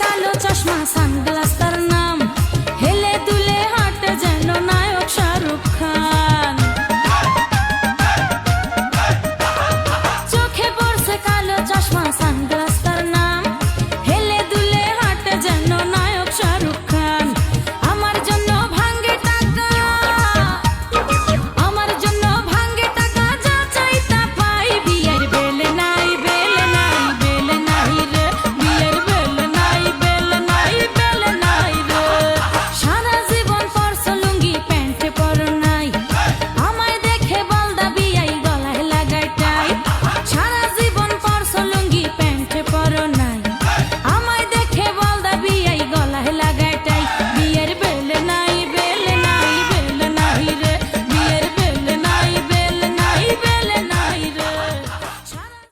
কালো চশমা সান্ডা